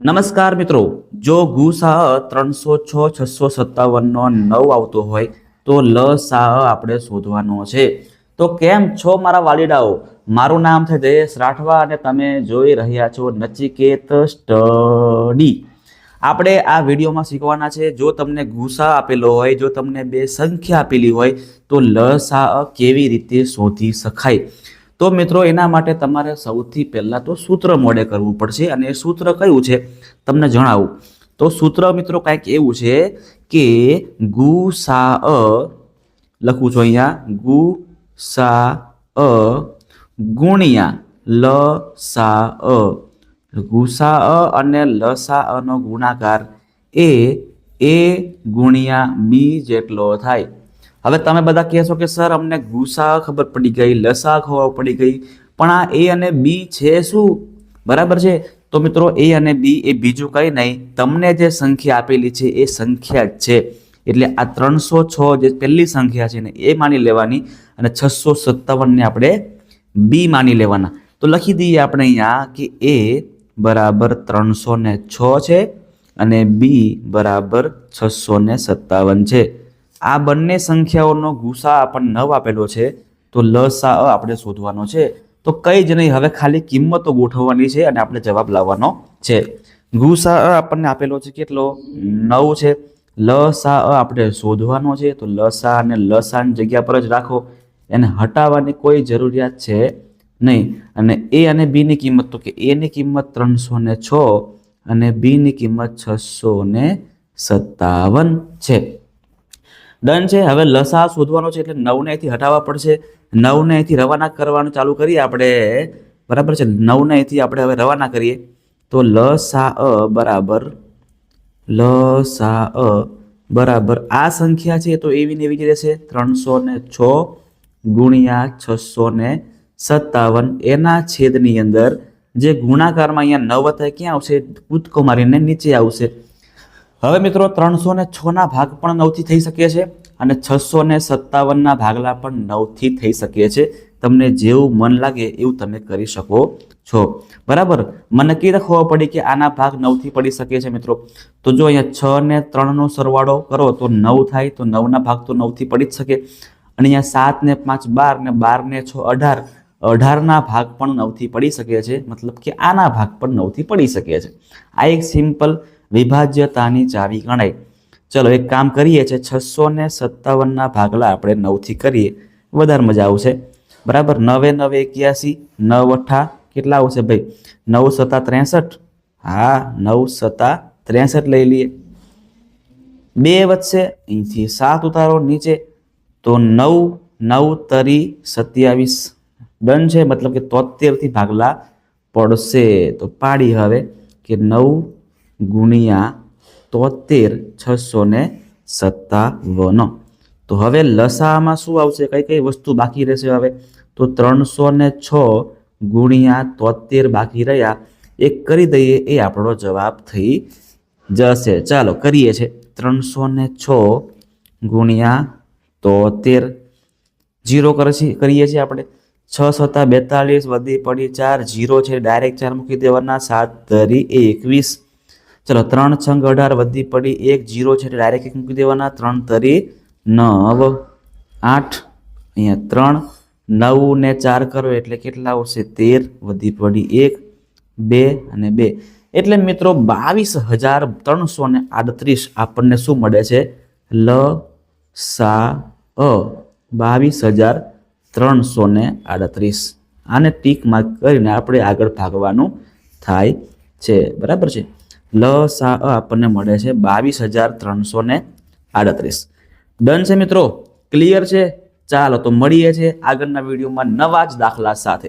નમસ્કાર મિત્રો, જો ગુસા ત્રણસો છ, છસો સત્તાવનનો નવ આવતો હોય, તો લ સાહ આપણે શોધવાનો છે. તો કેમ છો મારા વાલીડાઓ? મારું નામ છે જયેશ રાઠવા અને તમે જોઈ રહ્યા છો નચિકેત સ્ટડી. આપણે આ વિડીયોમાં શીખવાના છે, જો તમને ગુસા આપેલો હોય, જો તમને બે સંખ્યા આપેલી હોય, તો લ સા કેવી રીતે શોધી શકાય? તો મિત્રો, એના માટે તમારે સૌથી પહેલાં તો સૂત્ર મોડે કરવું પડશે અને એ સૂત્ર કયું છે તમને જણાવું. તો સૂત્ર મિત્રો કાંઈક એવું છે કે ગુ સા અ લખું છું અહીંયા ગુ સા અ ગુણ્યા લ સા અ ગુસા અ અને લસા અનો ગુણાકાર એ એ ગુણ્યા બી જેટલો થાય. હવે તમે બધા કહેશો કે, સર, અમને ગુસા ખબર પડી ગઈ, લસા ખબર પડી ગઈ. પણ આ એ અને બી છે શું? બરાબર છે? તો મિત્રો એ અને બી એ બીજું કંઈ નહીં. તમને જે સંખ્યા આપેલી છે, એ સંખ્યા જ છે. એટલે આ ત્રણસો છ જે પહેલી સંખ્યા છે ને, એ માની લેવાની અને છસો સત્તાવનને આપણે બી માની લેવાના. તો લખી દઈએ આપણે અહીંયા કે એ બરાબર ત્રણસો ને છ છે અને બી બરાબર છસો ને સત્તાવન છે. આ બંને સંખ્યાઓનો ગુસા આપણને નવ આપેલો છે, તો લસા આપણે શોધવાનો છે. તો કઈ જ નહીં, હવે ખાલી કિંમતો ગોઠવવાની છે અને આપણે જવાબ લાવવાનો છે. ગુસા આપણને આપેલો છે કેટલો? નવ છે. લસા આપણે શોધવાનો છે, તો લસા અને લસાની જગ્યા પર જ રાખો. એને હટાવવાની કોઈ જરૂરિયાત છે નહીં. અને એ અને બીની કિંમત, તો કે એની કિંમત ત્રણસો ને છ અને બીની કિંમત છસો સત્તાવન છે. ડન છે. હવે લસા શોધવાનો છે એટલે નવને અહીંથી હટાવવા પડશે. નવને અહીંથી રવાના કરવાનું ચાલુ કરીએ આપણે. બરાબર છે? નવને અહીંથી આપણે હવે રવાના કરીએ. તો લસા અ બરાબર. લસા અ બરાબર. આ સંખ્યા છે તો એવી ને એવી જ રહેશે. ત્રણસો ને છ ગુણ્યા છસો ને સત્તાવન. એના છેદની અંદર જે ગુણાકારમાં અહીંયા નવ થાય ક્યાં આવશે? કૂદકો મારીને નીચે આવશે. હવે મિત્રો ત્રણસો ને છના ભાગ પણ નવથી થઈ શકે છે. અને છસો ને સત્તાવનના ભાગલા પણ નવથી થઈ શકે છે તમને જેવું મન લાગે એવું તમે કરી શકો છો. બરાબર? મને નક્કી ખબર પડી કે આના ભાગ નવથી પડી શકે છે મિત્રો? તો જો અહીંયા છ ને ત્રણનો સરવાળો કરો, તો નવ થાય, તો નવના ભાગ તો નવથી પડી જ શકે. અને અહીંયા સાત ને પાંચ, બાર ને બાર ને છ, અઢાર. અઢારના ભાગ પણ નવથી પડી શકે છે. મતલબ કે આના ભાગ પણ નવથી પડી શકે છે. આ એક સિમ્પલ વિભાજ્યતાની ચાવી ગણાય. ચલો એક કામ કરીએ છે છસો ને સત્તાવનના ભાગલા આપણે નવથી કરીએ. વધારે મજા આવશે. બરાબર? નવે નવે, એક્યાસી, નવ, અઠા, કેટલા આવશે ભાઈ? નવ, સત્તા, ત્રેસઠ. હા, નવ, સત્તા, ત્રેસઠ લઈ લઈએ. બે વધશે, અહીંથી સાત ઉતારો નીચે. તો નવ નવ, તરી, સત્યાવીસ. ડન છે? મતલબ કે તોતેરથી ભાગલા પડશે. તો પાડી હવે કે નવ ગુણ્યા તોતેર છસો ને સત્તાવન. તો હવે લસામાં શું આવશે? કઈ કઈ વસ્તુ બાકી રહેશે હવે? તો ત્રણસો ને છ ગુણ્યા તોતેર બાકી રહ્યા. એક કરી દઈએ, એ આપણો જવાબ થઈ જશે. ચાલો, કરીએ છે. ત્રણસો ને છ ગુણ્યા તોતેર જીરો કરીએ છીએ આપણે. છ સત્તા બેતાલીસ વધી પડી ચાર જીરો છે. ડાયરેક્ટ ચાર મૂકી દેવાના સાત, ધરી એકવીસ. ચલો, ત્રણ છંગ અઢાર વધી પડી એક, જીરો છે એટલે ડાયરેક્ટ મૂકી દેવાના. ત્રણ તરી નવ, આઠ, અહીંયા ત્રણ, નવ ને ચાર કરો એટલે કેટલા આવશે? તેર વધી પડી એક, બે અને બે. એટલે મિત્રો, બાવીસ હજાર ત્રણસો ને આડત્રીસ આપણને શું મળે છે? લ, સા, અ. બાવીસ હજાર ત્રણસો ને આડત્રીસ. આને ટીક માર્ક કરીને આપણે આગળ ભાગવાનું થાય છે. બરાબર છે? લ, સા, અ આપણને મળે છે બાવીસ હજાર ત્રણસો ને આડત્રીસ. ડન છે મિત્રો? ક્લિયર છે? ચાલો તો મળીએ છે આગળના વિડીયોમાં નવા જ દાખલા સાથે.